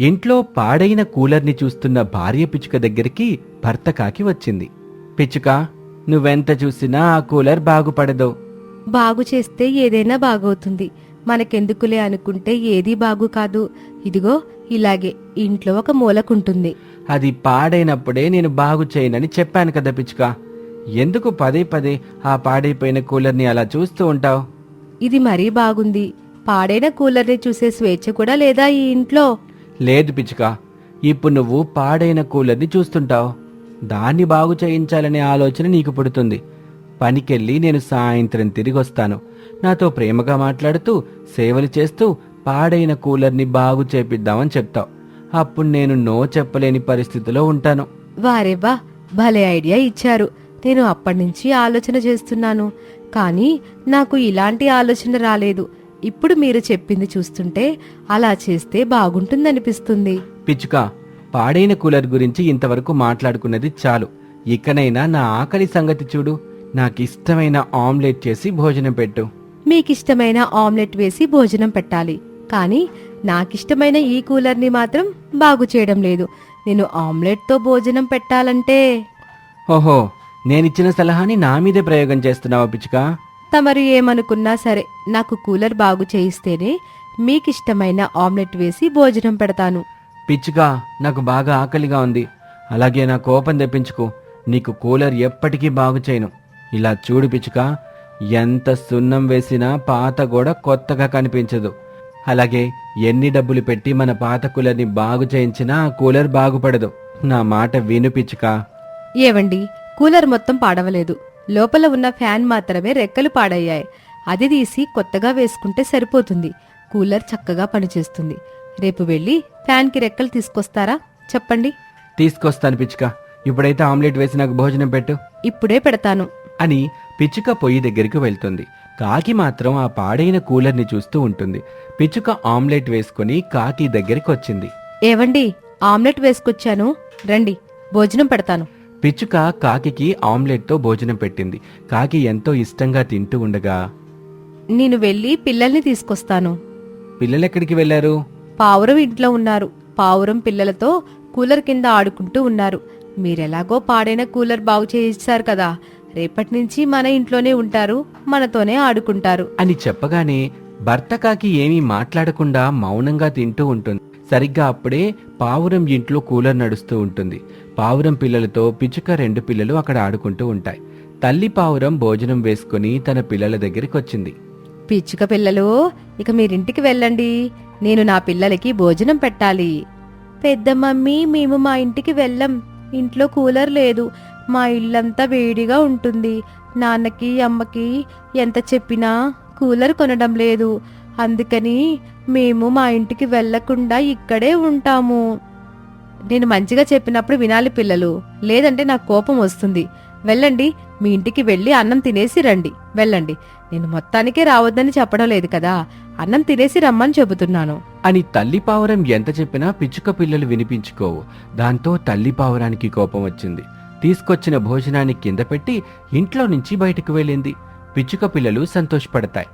ఇంట్లో పాడైన కూలర్ని చూస్తున్న భార్య పిచ్చుక దగ్గరికి భర్త కాకి వచ్చింది. పిచ్చుక నువ్వెంత చూసినా ఆ కూలర్ బాగుపడదు. బాగు చేస్తే ఏదైనా బాగవుతుంది. మనకెందుకులే అనుకుంటే ఏదీ బాగు కాదు. ఇదిగో ఇలాగే ఇంట్లో ఒక మూలకుంటుంది. అది పాడైనప్పుడే నేను బాగు చేయనని చెప్పాను కదా పిచ్చుక. ఎందుకు పదే పదే ఆ పాడైపోయిన కూలర్ని అలా చూస్తూ ఉంటావు? ఇది మరీ బాగుంది. పాడైన కూలర్ని చూసే స్వేచ్ఛ కూడా లేదా ఈ ఇంట్లో? లేదు పిచ్చుక ఇప్పుడు నువ్వు పాడైన కూలర్ని చూస్తుంటావు. దాన్ని బాగు చేయించాలనే ఆలోచన నీకు పుడుతుంది. పనికెళ్ళి నేను సాయంత్రం తిరిగి వస్తాను నాతో ప్రేమగా మాట్లాడుతూ సేవలు చేస్తూ పాడైన కూలర్ని బాగు చేపిద్దామని చెప్తావు. అప్పుడు నేను నో చెప్పలేని పరిస్థితిలో ఉంటాను. వారేవా భలే ఐడియా ఇచ్చారు. నేను అప్పటినుంచి ఆలోచన చేస్తున్నాను. కానీ నాకు ఇలాంటి ఆలోచన రాలేదు. ఇప్పుడు మీరు చెప్పింది చూస్తుంటే అలా చేస్తే బాగుంటుందనిపిస్తుంది. పిచ్చుక పాడైన కూలర్ గురించి ఇంతవరకు మాట్లాడుకున్నది చాలు. ఇకనైనా నా ఆకలి సంగతి చూడు. నాకిష్టమైన ఆమ్లెట్ చేసి భోజనం పెట్టు. మీకిష్టమైన ఆమ్లెట్ వేసి భోజనం పెట్టాలి. కానీ నాకిష్టమైన ఈ కూలర్ని మాత్రం బాగు చేయడం లేదు. నేను ఆమ్లెట్తో భోజనం పెట్టాలంటే. ఓహో నేనిచ్చిన సలహాని నా మీదే ప్రయోగం చేస్తున్నావా పిచ్చుక? తమరు ఏమనుకున్నా సరే నాకు కూలర్ బాగు చేయిస్తేనే మీకిష్టమైన ఆమ్లెట్ వేసి భోజనం పెడతాను. పిచ్చుక నాకు బాగా ఆకలిగా ఉంది. అలాగే నా కోపం తెప్పించుకో. నీకు కూలర్ ఎప్పటికీ బాగు చేయను. ఇలా చూడు పిచ్చుక ఎంత సున్నం వేసినా పాత గోడ కొత్తగా కనిపించదు. అలాగే ఎన్ని డబ్బులు పెట్టి మన పాత కూలర్ని బాగు చేయించినా ఆ కూలర్ బాగుపడదు. నా మాట విను పిచ్చుక. ఏవండి కూలర్ మొత్తం పాడవలేదు. లోపల ఉన్న ఫ్యాన్ మాత్రమే రెక్కలు పాడయ్యాయి. అది తీసి కొత్తగా వేసుకుంటే సరిపోతుంది. కూలర్ చక్కగా పనిచేస్తుంది. రేపు వెళ్ళి ఫ్యాన్కి రెక్కలు తీసుకొస్తారా? చెప్పండి. తీసుకొస్తాను పిచ్చుక. ఇప్పుడైతే ఆమ్లెట్ వేసి నాకు భోజనం పెట్టు. ఇప్పుడే పెడతాను. అని పిచ్చుక పొయ్యి దగ్గరికి వెళ్తుంది. కాకి మాత్రం ఆ పాడైన కూలర్ని చూస్తూ ఉంటుంది. పిచ్చుక ఆమ్లెట్ వేసుకుని కాకి దగ్గరికి వచ్చింది. ఏవండి ఆమ్లెట్ వేసుకొచ్చాను? రండి భోజనం పెడతాను. పిచ్చుక కాకికి ఆమ్లెట్తో భోజనం పెట్టింది. కాకి ఎంతో ఇష్టంగా తింటూ ఉండగా నేను వెళ్ళి పిల్లల్ని తీసుకొస్తాను. పిల్లలెక్కడికి వెళ్ళారు పావురం ఇంట్లో ఉన్నారు. పావురం పిల్లలతో కూలర్ కింద ఆడుకుంటూ ఉన్నారు. మీరెలాగో పాడైన కూలర్ బాగు చేయిస్తారు కదా. రేపటి నుంచి మన ఇంట్లోనే ఉంటారు మనతోనే ఆడుకుంటారు. అని చెప్పగానే భర్త కాకి ఏమీ మాట్లాడకుండా మౌనంగా తింటూ ఉంటుంది. సరిగ్గా అప్పుడే పావురం ఇంట్లో కూలర్ నడుస్తూ ఉంటుంది. పావురం పిల్లలతో పిచ్చుక రెండు పిల్లలు అక్కడ ఆడుకుంటూ ఉంటాయి. తల్లి పావురం భోజనం వేసుకుని తన పిల్లల దగ్గరికి వచ్చింది పిచ్చుక పిల్లలు ఇక మీరింటికి వెళ్ళండి. నేను నా పిల్లలకి భోజనం పెట్టాలి. పెద్ద మమ్మీ మేము మా ఇంటికి వెళ్ళం. ఇంట్లో కూలర్ లేదు. మా ఇల్లంతా వేడిగా ఉంటుంది. నాన్నకి అమ్మకి ఎంత చెప్పినా కూలర్ కొనడం లేదు. అందుకని మేము మా ఇంటికి వెళ్ళకుండా ఇక్కడే ఉంటాము. నేను మంచిగా చెప్పినప్పుడు వినాలి పిల్లలు లేదంటే నాకు కోపం వస్తుంది. వెళ్ళండి మీ ఇంటికి వెళ్ళి అన్నం తినేసి రండి. వెళ్ళండి. నేను మొత్తానికే రావద్దని చెప్పడం లేదు కదా అన్నం తినేసి రమ్మని చెబుతున్నాను. అని తల్లి పావురం ఎంత చెప్పినా పిచ్చుక పిల్లలు వినిపించుకోవు. దాంతో తల్లి పావురానికి కోపం వచ్చింది. తీసుకొచ్చిన భోజనాన్ని కింద పెట్టి ఇంట్లో నుంచి బయటకు వెళ్ళింది. పిచ్చుక పిల్లలు సంతోషపడతాయి.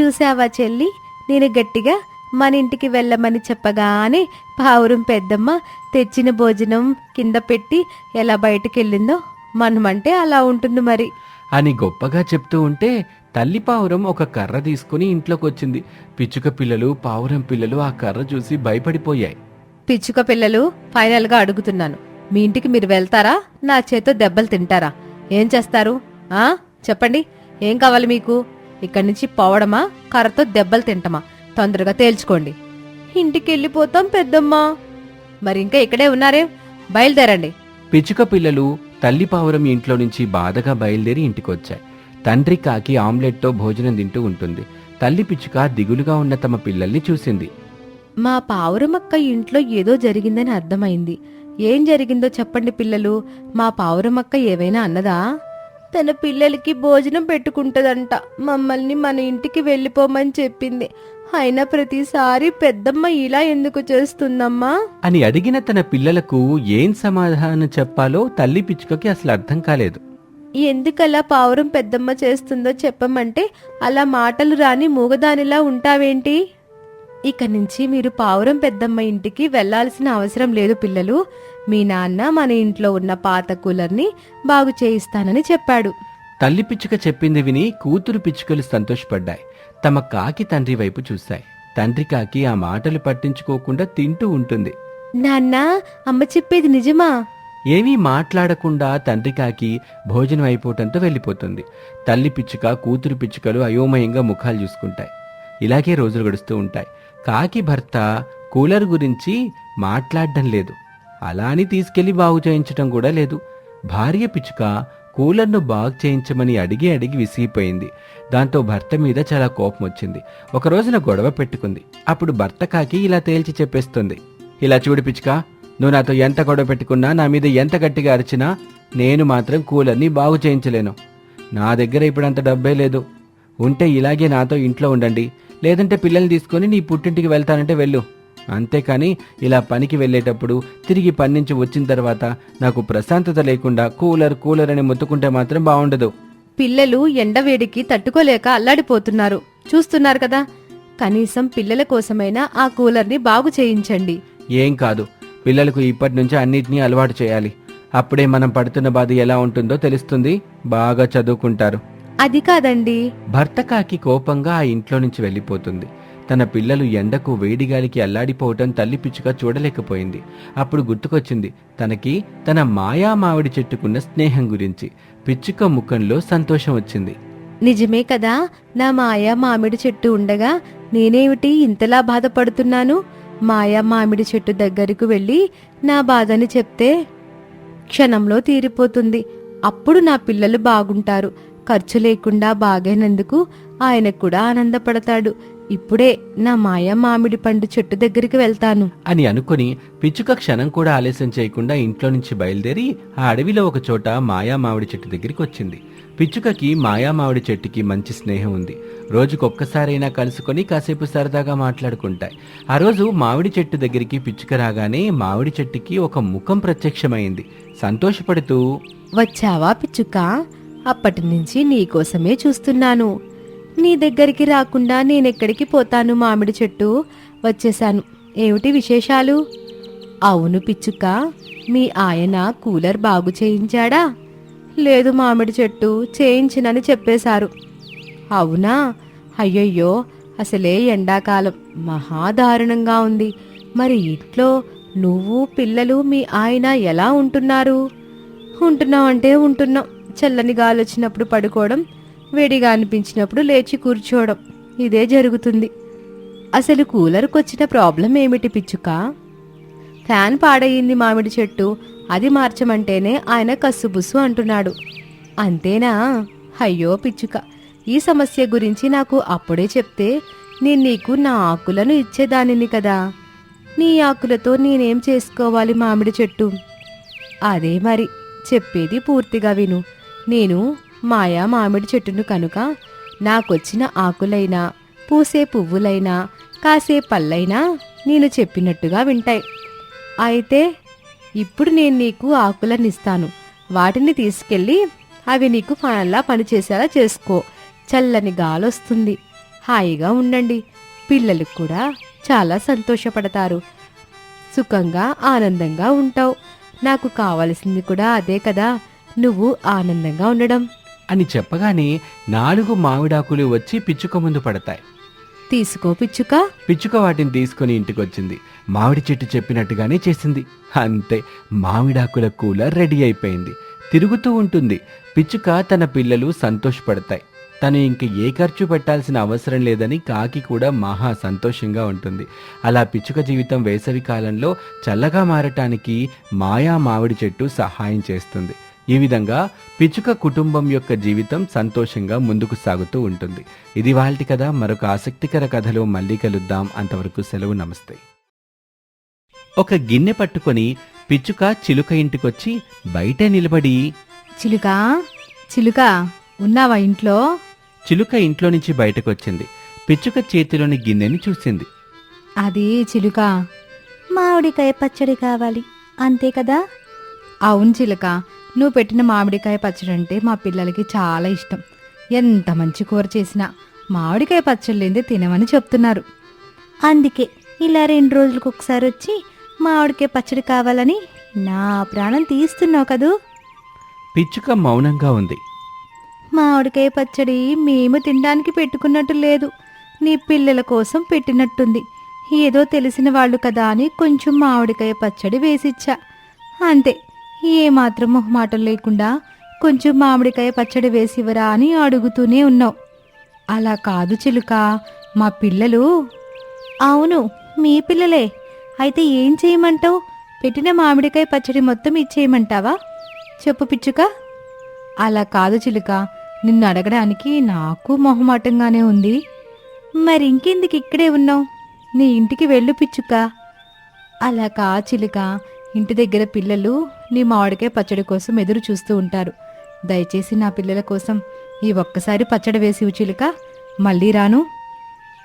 చూసావా చెల్లి? నేను గట్టిగా మన ఇంటికి వెళ్ళమని చెప్పగానే పావురం పెద్దమ్మ తెచ్చిన భోజనం కింద పెట్టి ఎలా బయటకెళ్ళిందో మనమంటే అలా ఉంటుంది మరి. అని గొప్పగా చెప్తూ ఉంటే తల్లి పావురం ఒక కర్ర తీసుకుని ఇంట్లోకి వచ్చింది పిచ్చుక పిల్లలు పావురం పిల్లలు ఆ కర్ర చూసి భయపడిపోయాయి. పిచ్చుక పిల్లలు ఫైనల్గా అడుగుతున్నాను. మీ ఇంటికి మీరు వెళ్తారా? నా చేతో దెబ్బలు తింటారా? ఏం చేస్తారు? ఆ? చెప్పండి. ఏం కావాలి మీకు? ఇక్కడి నుంచి పోవడమా? కర్రతో దెబ్బలు తింటమా? తొందరగా తేల్చుకోండి. ఇంటికి వెళ్ళిపోతాం పెద్దమ్మా. మరి ఇంకా ఇక్కడే ఉన్నారే? బయలుదేరండి. పిచ్చుక పిల్లలు తల్లి పావురం ఇంట్లో నుంచి బాధగా బయలుదేరి ఇంటికొచ్చాయి. తండ్రి కాకి ఆమ్లెట్తో భోజనం తింటూ ఉంటుంది. తల్లి పిచ్చుక దిగులుగా ఉన్న తమ పిల్లల్ని చూసింది. మా పావురమక్క ఇంట్లో ఏదో జరిగిందని అర్థమైంది. ఏం జరిగిందో చెప్పండి పిల్లలు. మా పావురమక్క ఏవైనా అన్నదా? తన పిల్లలకి భోజనం పెట్టుకుంటదంట. మమ్మల్ని మన ఇంటికి వెళ్ళిపోమని చెప్పింది. అయినా ప్రతిసారి పెద్దమ్మ ఇలా ఎందుకు చేస్తుందమ్మా? అని అడిగిన తన పిల్లలకు ఏం సమాధానం చెప్పాలో తల్లి పిచ్చుకకి అసలు అర్థం కాలేదు. ఎందుకలా పావురం పెద్దమ్మ చేస్తుందో చెప్పమంటే అలా మాటలు రాని మూగదానిలా ఉంటావేంటి? ఇక నుంచి మీరు పావురం పెద్దమ్మ ఇంటికి వెళ్ళాల్సిన అవసరం లేదు పిల్లలు. మీ నాన్న మన ఇంట్లో ఉన్న పాత కూలర్ని బాగు చేయిస్తానని చెప్పాడు. తల్లి పిచ్చుక చెప్పింది విని కూతురు పిచ్చుకలు సంతోషపడ్డాయి. తమ కాకి తండ్రి వైపు చూశాయి. తండ్రి కాకి ఆ మాటలు పట్టించుకోకుండా తింటూ ఉంటుంది. నాన్న అమ్మ చెప్పేది నిజమా? ఏమీ మాట్లాడకుండా తండ్రి కాకి భోజనం అయిపోవటంతో వెళ్ళిపోతుంది. తల్లి పిచ్చుక కూతురు పిచ్చుకలు అయోమయంగా ముఖాలు చూసుకుంటాయి. ఇలాగే రోజులు గడుస్తూ ఉంటాయి. కాకి భర్త కూలర్ గురించి మాట్లాడడం లేదు. అలా అని తీసుకెళ్ళి బాగు చేయించటం కూడా లేదు. భార్య పిచ్చుక కూలర్ను బాగు చేయించమని అడిగి అడిగి విసిగిపోయింది. దాంతో భర్త మీద చాలా కోపం వచ్చింది. ఒక రోజున గొడవ పెట్టుకుంది. అప్పుడు భర్త కాకి ఇలా తేల్చి చెప్పేస్తుంది. ఇలా చూడు పిచ్చుక నువ్వు నాతో ఎంత గొడవ పెట్టుకున్నా నా మీద ఎంత గట్టిగా అరిచినా నేను మాత్రం కూలర్ని బాగు చేయించలేను. నా దగ్గర ఇప్పుడు అంత డబ్బే లేదు. ఉంటే ఇలాగే నాతో ఇంట్లో ఉండండి. లేదంటే పిల్లల్ని తీసుకొని నీ పుట్టింటికి వెళ్తానంటే వెళ్ళు. అంతేకాని ఇలా పనికి వెళ్ళేటప్పుడు తిరిగి పని నుంచి వచ్చిన తర్వాత నాకు ప్రశాంతత లేకుండా కూలర్ కూలర్ అని మొత్తుకుంటే మాత్రం బాగుండదు పిల్లలు ఎండవేడికి తట్టుకోలేక అల్లాడిపోతున్నారు. చూస్తున్నారు కదా? కనీసం పిల్లల కోసమైనా ఆ కూలర్ని బాగు చేయించండి. ఏం కాదు. పిల్లలకు ఇప్పటి నుంచి అన్నిటినీ అలవాటు చేయాలి. అప్పుడే మనం పడుతున్న బాధ ఎలా ఉంటుందో తెలుస్తుంది. బాగా చదువుకుంటారు. అది కాదండి. భర్త కాకి కోపంగా ఆ ఇంట్లో నుంచి వెళ్ళిపోతుంది. తన పిల్లలు ఎండకు వేడిగాలికి అల్లాడిపోవటం తల్లి పిచ్చుక చూడలేకపోయింది. అప్పుడు గుర్తుకొచ్చింది తనకి తన మాయా మామిడి చెట్టుకున్న స్నేహం గురించి. పిచ్చుక ముఖంలో సంతోషం వచ్చింది. నిజమే కదా నా మాయా మామిడి చెట్టు ఉండగా నేనేమిటి ఇంతలా బాధపడుతున్నాను? మాయా మామిడి చెట్టు దగ్గరకు వెళ్ళి నా బాధని చెప్తే క్షణంలో తీరిపోతుంది. అప్పుడు నా పిల్లలు బాగుంటారు. ఖర్చు లేకుండా బాగైనందుకు ఆయన కూడా ఆనందపడతాడు. ఇప్పుడే నా మాయా మామిడి పండు చెట్టు దగ్గరికి వెళ్తాను. అని అనుకుని పిచ్చుక క్షణం కూడా ఆలస్యం చేయకుండా ఇంట్లో నుంచి బయలుదేరి ఆ అడవిలో ఒక చోట మాయా మామిడి చెట్టు దగ్గరికి వచ్చింది. పిచ్చుకకి మాయా మామిడి చెట్టుకి మంచి స్నేహం ఉంది. రోజుకొక్కసారైనా కలుసుకొని కాసేపు సరదాగా మాట్లాడుకుంటాయి. ఆ రోజు మామిడి చెట్టు దగ్గరికి పిచ్చుక రాగానే మామిడి చెట్టుకి ఒక ముఖం ప్రత్యక్షమైంది. సంతోషపడుతూ వచ్చావా పిచ్చుక? అప్పటి నుంచి నీకోసమే చూస్తున్నాను. నీ దగ్గరికి రాకుండా నేనెక్కడికి పోతాను మామిడి చెట్టు? వచ్చేశాను. ఏమిటి విశేషాలు? అవును పిచ్చుక మీ ఆయన కూలర్ బాగు చేయించాడా? లేదు మామిడి చెట్టు చేయించినని చెప్పేశారు. అవునా? అయ్యయ్యో అసలే ఎండాకాలం. మహాదారుణంగా ఉంది. మరి ఇంట్లో నువ్వు పిల్లలు మీ ఆయన ఎలా ఉంటున్నారు? ఉంటున్నాం అంటే ఉంటున్నాం. చల్లని గాలి వచ్చినప్పుడు పడుకోవడం వేడిగా అనిపించినప్పుడు లేచి కూర్చోవడం. ఇదే జరుగుతుంది. అసలు కూలర్కొచ్చిన ప్రాబ్లం ఏమిటి పిచ్చుక? ఫ్యాన్ పాడయింది మామిడి చెట్టు. అది మార్చమంటేనే ఆయన కస్సుబుస్సు అంటున్నాడు. అంతేనా? అయ్యో పిచ్చుక ఈ సమస్య గురించి నాకు అప్పుడే చెప్తే నేను నీకు నా ఆకులను ఇచ్చేదానిని కదా. నీ ఆకులతో నేనేం చేసుకోవాలి మామిడి చెట్టు? అదే మరి చెప్పేది పూర్తిగా విను. నేను మాయా మామిడి చెట్టును కనుక నాకొచ్చిన ఆకులైనా పూసే పువ్వులైనా కాసే పళ్ళైనా నేను చెప్పినట్టుగా వింటాయి. అయితే ఇప్పుడు నేను నీకు ఆకులనిస్తాను. వాటిని తీసుకెళ్ళి అవి నీకు ఫ్యాన్లా పనిచేసేలా చేసుకో. చల్లని గాలొస్తుంది. హాయిగా ఉండండి. పిల్లలు కూడా చాలా సంతోషపడతారు. సుఖంగా ఆనందంగా ఉంటావు. నాకు కావలసింది కూడా అదే కదా. నువ్వు ఆనందంగా ఉండడం. అని చెప్పగానే నాలుగు మామిడాకులు వచ్చి పిచ్చుక ముందు పడతాయి. తీసుకో పిచ్చుక. పిచ్చుక వాటిని తీసుకుని ఇంటికొచ్చింది. మామిడి చెట్టు చెప్పినట్టుగానే చేసింది. అంతే మామిడాకుల కూలర్ రెడీ అయిపోయింది. తిరుగుతూ ఉంటుంది. పిచ్చుక తన పిల్లలు సంతోషపడతాయి. తను ఇంక ఏ ఖర్చు పెట్టాల్సిన అవసరం లేదని కాకి కూడా మహా సంతోషంగా ఉంటుంది. అలా పిచ్చుక జీవితం వేసవి కాలంలో చల్లగా మారటానికి మాయా మామిడి చెట్టు సహాయం చేస్తుంది. ఈ విధంగా పిచ్చుక కుటుంబం యొక్క జీవితం సంతోషంగా ముందుకు సాగుతూ ఉంటుంది. ఇది వాళ్ళటి కథ. మరొక ఆసక్తికర కథలో మళ్ళీ కలుద్దాం. అంతవరకు సెలవు. నమస్తే. ఒక గిన్నె పట్టుకొని పిచ్చుక చిలుక ఇంటికొచ్చి బయటే నిలబడి చిలుక? చిలుక ఉన్నావా ఇంట్లో? చిలుక ఇంట్లో నుంచి బయటకొచ్చింది. పిచ్చుక చేతిలోని గిన్నెని చూసింది. అది చిలుక. మామిడికాయ పచ్చడి కావాలి. అంతే కదా? అవును చిలుక. నువ్వు పెట్టిన మామిడికాయ పచ్చడి అంటే మా పిల్లలకి చాలా ఇష్టం. ఎంత మంచి కూర చేసినా మామిడికాయ పచ్చడి లేదే తినమని చెప్తున్నారు. అందుకే ఇలా రెండు రోజులకు ఒకసారి వచ్చి మామిడికాయ పచ్చడి కావాలని నా ప్రాణం తీస్తున్నావు కదూ? పిచ్చుక మౌనంగా ఉంది. మామిడికాయ పచ్చడి మేము తినడానికి పెట్టుకున్నట్టు లేదు. నీ పిల్లల కోసం పెట్టినట్టుంది. ఏదో తెలిసిన వాళ్ళు కదా అని కొంచెం మామిడికాయ పచ్చడి వేసిచ్చా. అంతే. ఏమాత్రం మొహమాటం లేకుండా కొంచెం మామిడికాయ పచ్చడి వేసివరా అని అడుగుతూనే ఉన్నావు. అలా కాదు చిలుక మా పిల్లలు. అవును మీ పిల్లలే. అయితే ఏం చేయమంటావు? పెట్టిన మామిడికాయ పచ్చడి మొత్తం ఇచ్చేయమంటావా? చెప్పు పిచ్చుక. అలా కాదు చిలుక నిన్ను అడగడానికి నాకు మొహమాటంగానే ఉంది. మరి ఇంకెందుకు ఇక్కడే ఉన్నావు? నీ ఇంటికి వెళ్ళు పిచ్చుక. అలా కా చిలుక ఇంటి దగ్గర పిల్లలు నీ మామిడికాయ పచ్చడి కోసం ఎదురు చూస్తూ ఉంటారు. దయచేసి నా పిల్లల కోసం ఈ ఒక్కసారి పచ్చడి వేసి చిలుక. మళ్ళీ రాను.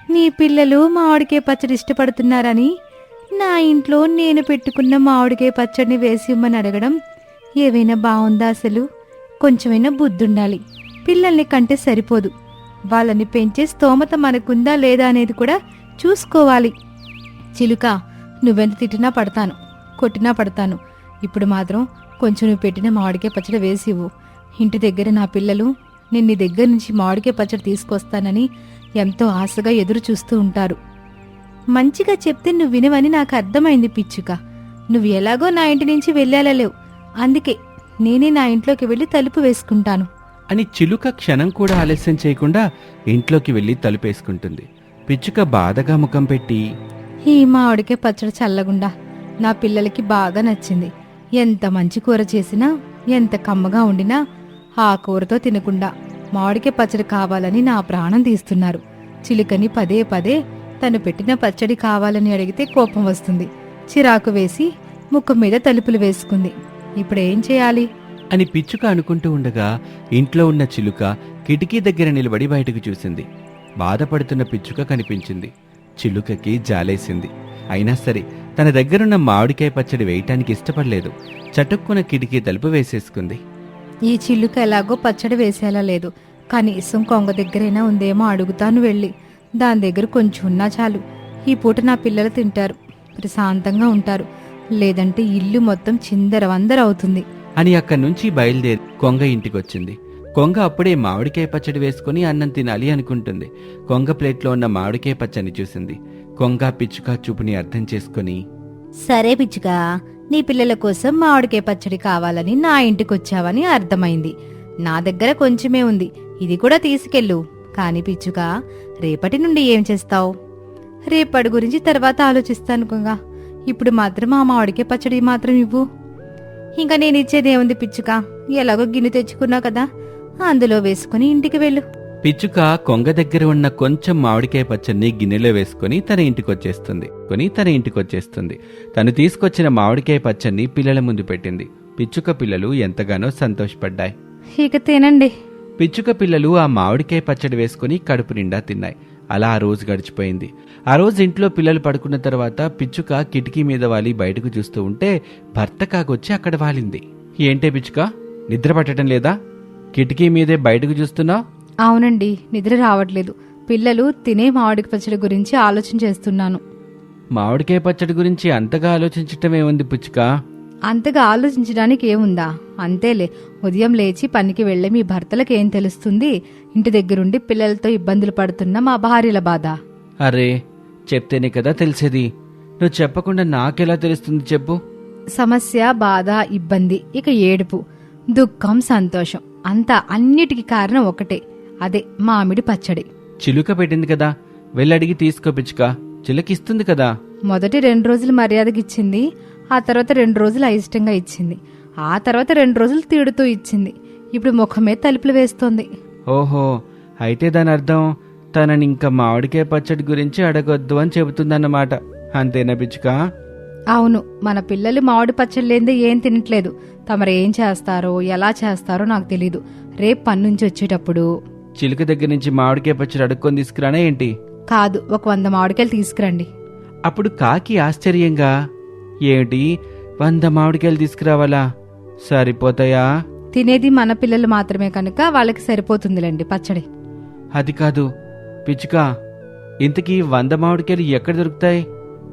నీ పిల్లలు మామిడికాయ పచ్చడి ఇష్టపడుతున్నారని నా ఇంట్లో నేను పెట్టుకున్న మామిడికాయ పచ్చడిని వేసి ఇమ్మని అడగడం ఏవైనా బాగుందా అసలు? కొంచెమైనా బుద్ధుండాలి. పిల్లల్ని కంటే సరిపోదు. వాళ్ళని పెంచే స్తోమత మనకుందా లేదా అనేది కూడా చూసుకోవాలి. చిలుక నువ్వెంత తిట్టినా పడతాను. కొట్టినా పడతాను. ఇప్పుడు మాత్రం కొంచెం నువ్వు పెట్టిన మామిడికాయ పచ్చడి వేసి ఇవ్వు. ఇంటి దగ్గర నా పిల్లలు నేను నీ దగ్గర నుంచి మామిడికాయ పచ్చడి తీసుకొస్తానని ఎంతో ఆశగా ఎదురు చూస్తూ ఉంటారు. మంచిగా చెప్తే నువ్వు వినవని నాకు అర్థమైంది పిచ్చుక. నువ్వు ఎలాగో నా ఇంటి నుంచి వెళ్ళాలలేవు అందుకే నేనే నా ఇంట్లోకి వెళ్ళి తలుపు వేసుకుంటాను. అని చిలుక క్షణం కూడా ఆలస్యం చేయకుండా ఇంట్లోకి వెళ్ళి తలుపేసుకుంటుంది. పిచ్చుక బాధగా ముఖం పెట్టి ఈ మామిడికాయ పచ్చడి చల్లగుండా. నా పిల్లలకి బాగా నచ్చింది. ఎంత మంచి కూర చేసినా ఎంత కమ్మగా ఉండినా ఆ కూరతో తినకుండా మామిడికే పచ్చడి కావాలని నా ప్రాణం తీస్తున్నారు. చిలుకని పదే పదే తను పెట్టిన పచ్చడి కావాలని అడిగితే కోపం వస్తుంది. చిరాకు వేసి ముఖం మీద తలుపులు వేసుకుంది. ఇప్పుడేం చేయాలి? అని పిచ్చుక అనుకుంటూ ఉండగా ఇంట్లో ఉన్న చిలుక కిటికీ దగ్గర నిలబడి బయటకు చూసింది. బాధపడుతున్న పిచ్చుక కనిపించింది. చిలుకకి జాలేసింది. అయినా సరే తన దగ్గరున్న మామిడికాయ పచ్చడి వేయటానికి ఇష్టపడలేదు. చటుక్కున కిటికీ తలుపు వేసేసుకుంది. ఈ చిల్లుక ఎలాగో పచ్చడి వేసేలా లేదు. కనీసం కొంగ దగ్గరైనా ఉందేమో అడుగుతాను వెళ్ళి. దాని దగ్గర కొంచెం ఉన్నా చాలు. ఈ పూట నా పిల్లలు తింటారు. ప్రశాంతంగా ఉంటారు. లేదంటే ఇల్లు మొత్తం చిందరవందర అవుతుంది. అని అక్కడి నుంచి బయలుదేరి కొంగ ఇంటికొచ్చింది. కొంగ అప్పుడే మామిడికాయ పచ్చడి వేసుకుని అన్నం తినాలి అనుకుంటుంది. కొంగ ప్లేట్లో ఉన్న మామిడికాయ పచ్చడిని చూసింది. కొంగ పిచ్చుక చూపుని అర్థం చేసుకుని సరే పిచ్చుగా నీ పిల్లల కోసం మామిడికాయ పచ్చడి కావాలని నా ఇంటికి వచ్చావని అర్థమైంది. నా దగ్గర కొంచెమే ఉంది. ఇది కూడా తీసుకెళ్ళు. కాని పిచ్చుగా రేపటి నుండి ఏం చేస్తావు? రేపటి గురించి తర్వాత ఆలోచిస్తాను కొంగ. ఇప్పుడు మాత్రం ఆ మామిడికాయ పచ్చడి మాత్రం ఇవ్వు. ఇంకా నేను ఇచ్చేదేముంది పిచ్చుక? ఎలాగో గిన్నె తెచ్చుకున్నావు కదా. అందులో వేసుకుని ఇంటికి వెళ్ళు. పిచ్చుక కొంగ దగ్గర ఉన్న కొంచెం మామిడికాయ పచ్చడిని గిన్నెలో వేసుకుని తన ఇంటికి వచ్చేస్తుంది కొని తన ఇంటికి వచ్చేస్తుంది తను తీసుకొచ్చిన మామిడికాయ పచ్చడిని పిల్లల ముందు పెట్టింది. పిచ్చుక పిల్లలు ఎంతగానో సంతోషపడ్డాయి. ఇక తినండి. పిచ్చుక పిల్లలు ఆ మామిడికాయ పచ్చడి వేసుకుని కడుపు నిండా తిన్నాయి. అలా ఆ రోజు గడిచిపోయింది. ఆ రోజు ఇంట్లో పిల్లలు పడుకున్న తర్వాత పిచ్చుక కిటికీ మీద వాలి బయటకు చూస్తూ ఉంటే భర్త కాకొచ్చి అక్కడ వాలింది. ఏంటే పిచ్చుక? నిద్ర పట్టడం లేదా? కిటికీ మీదే బయటకు చూస్తున్నావు? అవునండి నిద్ర రావట్లేదు. పిల్లలు తినే మామిడి పచ్చడి గురించి ఆలోచన చేస్తున్నాను. మామిడికాయ పచ్చడి గురించి అంతగా ఆలోచించటం ఏముంది పిచ్చుక? అంతగా ఆలోచించడానికి ఏముందా? అంతేలే ఉదయం లేచి పనికి వెళ్ళే మీ భర్తలకు ఏం తెలుస్తుంది? ఇంటి దగ్గరుండి పిల్లలతో ఇబ్బందులు పడుతున్న మా భార్యల బాధ. అరే చెప్తేనే కదా తెలిసేది. నువ్వు చెప్పకుండా నాకెలా తెలుస్తుంది చెప్పు? సమస్య బాధ ఇబ్బంది ఇక ఏడుపు దుఃఖం సంతోషం అంతా అన్నిటికీ కారణం ఒకటే. అదే మామిడి పచ్చడి. చిలుక పెట్టింది కదా వెళ్ళడిగి తీసుకో పిచ్చుక చిలుకిస్తుంది కదా. మొదటి రెండు రోజులు మర్యాదకిచ్చింది ఆ తర్వాత రెండు రోజులు అయిష్టంగా ఇచ్చింది ఆ తర్వాత రెండు రోజులు తిడుతూ ఇచ్చింది. ఇప్పుడు ముఖమే తలుపులు వేస్తోంది. ఓహో అయితే దాని అర్థం తనని ఇంకా మామిడికాయ పచ్చడి గురించి అడగొద్దు అని చెబుతుందన్నమాట. అంతేనా పిచ్చుక? అవును మన పిల్లలు మామిడి పచ్చడి లేదే ఏం తినట్లేదు. తమరు ఏం చేస్తారో ఎలా చేస్తారో నాకు తెలీదు. రేపు పని నుంచి వచ్చేటప్పుడు. చిలుక దగ్గర నుంచి మామిడికాయ పచ్చడి అడుక్కొని తీసుకురానా ఏంటి? కాదు ఒక వంద మామిడికాయలు తీసుకురండి. అప్పుడు కాకి ఆశ్చర్యంగా ఏమిటి వంద మామిడికాయలు తీసుకురావాలా? సరిపోతాయా? తినేది మన పిల్లలు మాత్రమే కనుక వాళ్ళకి సరిపోతుందిలేండి పచ్చడి. అది కాదు. పిచ్చుక ఇంతకీ వంద మామిడికాయలు ఎక్కడ దొరుకుతాయి?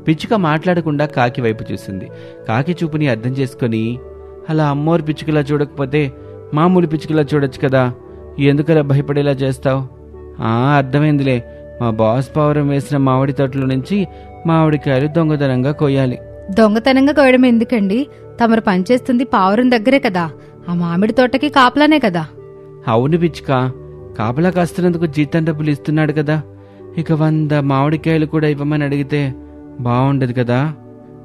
పిచ్చుక మాట్లాడకుండా కాకి వైపు చూసింది. కాకి చూపుని అర్థం చేసుకొని అలా అమ్మోరు పిచ్చుకలా చూడకపోతే మామూలు పిచ్చుకలా చూడొచ్చు కదా? ఎందుకలా భయపడేలా చేస్తావు? ఆ అర్థమైందిలే. మా బాస్ పావురం వేసిన మామిడి తోటల నుంచి మామిడికాయలు దొంగతనంగా కొయ్యాలి. దొంగతనంగా కోయడం ఎందుకండి? తమరు పనిచేస్తుంది పావురం దగ్గరే కదా. ఆ మామిడి తోటకి కాపలానే కదా. అవును పిచ్చుక. కాపలా కాస్తున్నందుకు జీతం డబ్బులు ఇస్తున్నాడు కదా. ఇక వంద మామిడికాయలు కూడా ఇవ్వమని అడిగితే బాగుండదు కదా.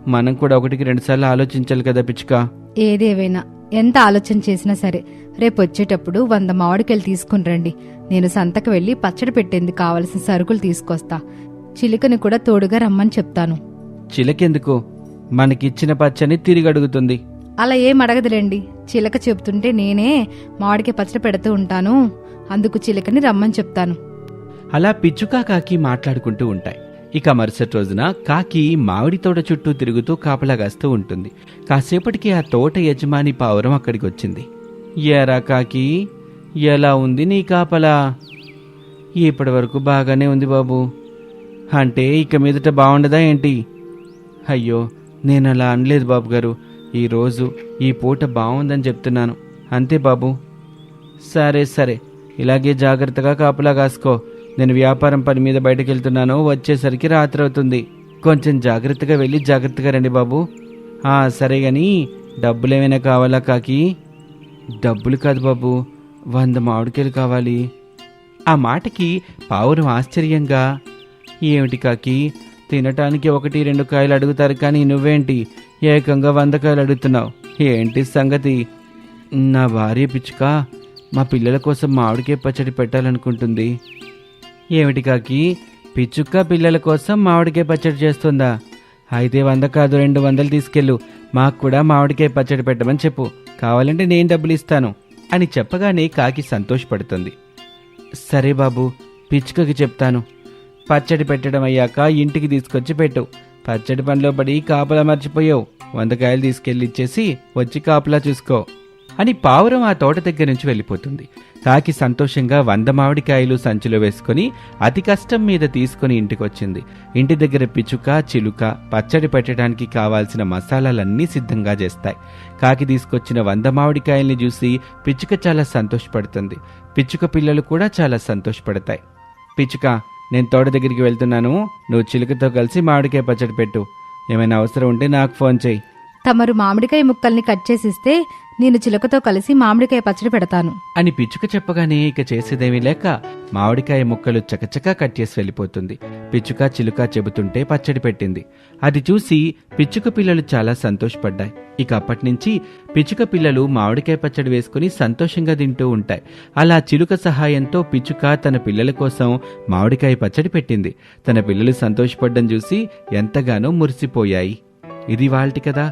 మనం కూడా ఒకటికి రెండుసార్లు ఆలోచించాలి కదా పిచ్చుక. ఏదేవైనా. ఎంత ఆలోచన చేసినా సరే రేపు వచ్చేటప్పుడు వంద మామిడికాయలు తీసుకుని రండి. నేను సంతకు వెళ్ళి పచ్చడి పెట్టేందుకు కావలసిన సరుకులు తీసుకొస్తా. చిలుకని కూడా తోడుగా రమ్మని చెప్తాను. చిలకెందుకు? మనకిచ్చిన పచ్చని తిరిగి అడుగుతుంది. అలా ఏం అడగదులేండి. చిలక చెబుతుంటే నేనే మామిడికాయ పచ్చడి పెడుతూ ఉంటాను. అందుకు చిలకని రమ్మని చెప్తాను. అలా పిచ్చుక కాకి మాట్లాడుకుంటూ ఉంటాయి. ఇక మరుసటి రోజున కాకి మామిడి తోట చుట్టూ తిరుగుతూ కాపలా కాస్తూ ఉంటుంది. కాసేపటికి ఆ తోట యజమాని పావురం అక్కడికి వచ్చింది. ఏరా కాకి ఎలా ఉంది నీ కాపలా? ఇప్పటి వరకు బాగానే ఉంది బాబు. అంటే ఇక మీదట బాగుండదా ఏంటి? అయ్యో నేను అలా అనలేదు బాబు గారు. ఈరోజు ఈ పూట బాగుందని చెప్తున్నాను. అంతే బాబు. సరే సరే. ఇలాగే జాగ్రత్తగా కాపలా కాసుకో. నేను వ్యాపారం పని మీద బయటకు వెళ్తున్నాను వచ్చేసరికి రాత్రి అవుతుంది కొంచెం జాగ్రత్తగా వెళ్ళి జాగ్రత్తగా రండి బాబు. సరే సరే గాని డబ్బులేమైనా కావాలా కాకి? డబ్బులు కాదు బాబు వంద మామిడికాయలు కావాలి. ఆ మాటకి పావురం ఆశ్చర్యంగా ఏమిటి కాకి తినటానికి ఒకటి రెండు కాయలు అడుగుతారు కానీ నువ్వేంటి ఏకంగా వంద కాయలు అడుగుతున్నావు? ఏంటి సంగతి? నా భార్య పిచ్చుక మా పిల్లల కోసం మామిడికాయ పచ్చడి పెట్టాలనుకుంటుంది. ఏమిటి కాకి? పిచ్చుక పిల్లల కోసం మామిడికాయ పచ్చడి చేస్తుందా? అయితే వంద కాదు రెండు వందలు తీసుకెళ్ళు. మాకు కూడా మామిడికాయ పచ్చడి పెట్టమని చెప్పు. కావాలంటే నేను డబ్బులు ఇస్తాను. అని చెప్పగానే కాకి సంతోషపడుతుంది. సరే బాబు పిచ్చుకకి చెప్తాను. పచ్చడి పెట్టడం అయ్యాక ఇంటికి తీసుకొచ్చి పెట్టు. పచ్చడి పనిలో పడి కాపలా మర్చిపోయావు. వంద కాయలు తీసుకెళ్ళి ఇచ్చేసి వచ్చి కాపలా చూసుకో. అని పావురం ఆ తోట దగ్గర నుంచి వెళ్ళిపోతుంది. కాకి సంతోషంగా వంద మామిడికాయలు సంచిలో వేసుకుని అతి కష్టం మీద తీసుకుని ఇంటికొచ్చింది. ఇంటి దగ్గర పిచ్చుక చిలుక పచ్చడి పెట్టడానికి కావాల్సిన మసాలాలన్నీ సిద్ధంగా చేస్తాయి. కాకి తీసుకొచ్చిన వంద మామిడికాయల్ని చూసి పిచ్చుక చాలా సంతోషపడుతుంది. పిచ్చుక పిల్లలు కూడా చాలా సంతోషపడతాయి. పిచ్చుక నేను తోట దగ్గరికి వెళ్తున్నాను. నువ్వు చిలుకతో కలిసి మామిడికాయ పచ్చడి పెట్టు. ఏమైనా అవసరం ఉంటే నాకు ఫోన్ చేయి. తమరు మామిడికాయ ముక్కల్ని కట్ చేసిస్తే నేను చిలకతో కలిసి మామిడికాయ పచ్చడి పెడతాను. అని పిచ్చుక చెప్పగానే ఇక చేసేదేమీ లేక మామిడికాయ ముక్కలు చకచకా కట్ చేసి వెళ్ళిపోతుంది. పిచ్చుక చిలుక చెబుతుంటే పచ్చడి పెట్టింది. అది చూసి పిచ్చుక పిల్లలు చాలా సంతోషపడ్డాయి. ఇక అప్పటి నుంచి పిచ్చుక పిల్లలు మామిడికాయ పచ్చడి వేసుకుని సంతోషంగా తింటూ ఉంటాయి. అలా చిలుక సహాయంతో పిచ్చుక తన పిల్లల కోసం మామిడికాయ పచ్చడి పెట్టింది. తన పిల్లలు సంతోషపడ్డం చూసి ఎంతగానో మురిసిపోయాయి. ఇది వాళ్ళటి కదా